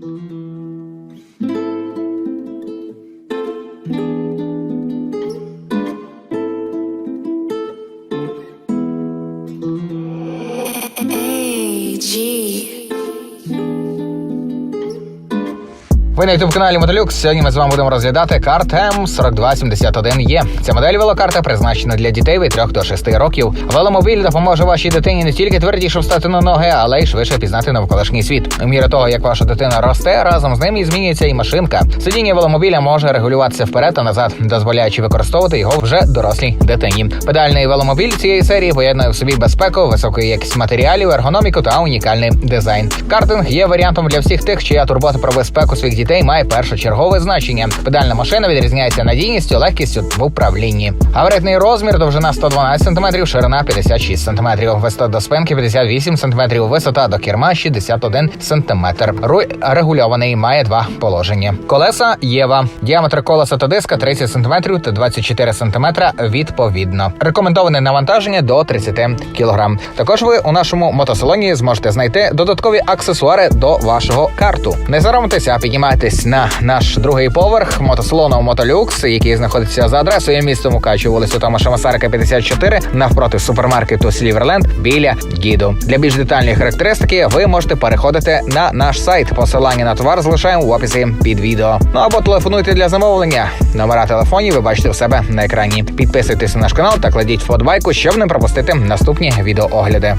Hey, Ви на youtube каналі Мотолюкс. Сьогодні ми з вами будемо розглядати карт М4271Е. Ця модель велокарта призначена для дітей від 3 до 6 років. Веломобіль допоможе вашій дитині не тільки твердіше встати на ноги, але й швидше пізнати навколишній світ. У міру того, як ваша дитина росте, разом з ним і змінюється і машинка. Сидіння веломобіля може регулюватися вперед та назад, дозволяючи використовувати його вже дорослій дитині. Педальний веломобіль цієї серії поєднує в собі безпеку, високу якість матеріалів, ергономіку та унікальний дизайн. Картинг є варіантом для всіх тих, чия турбота про безпеку своїх дітей має першочергове значення. Педальна машина відрізняється надійністю, легкістю в управлінні. Габаритний розмір довжина 112 см, ширина 56 см, висота до спинки 58 см, висота до керма 61 см. Руль регульований, має два положення. Колеса Єва. Діаметр колеса та диска 30 см та 24 см відповідно. Рекомендоване навантаження до 30 кг. Також ви у нашому мотосалоні зможете знайти додаткові аксесуари до вашого карту. Не соромтеся, піднімайтесь на наш другий поверх мотосалону Мотолюкс, який знаходиться за адресою місто Мукачево, вулицю Томаша Масарика, 54, навпроти супермаркету Сліверленд біля Гіду. Для більш детальної характеристики ви можете переходити на наш сайт. Посилання на товар залишаємо в описі під відео. Ну або телефонуйте для замовлення. Номера телефонів ви бачите в себе на екрані. Підписуйтесь на наш канал та кладіть вподобайку, щоб не пропустити наступні відеоогляди.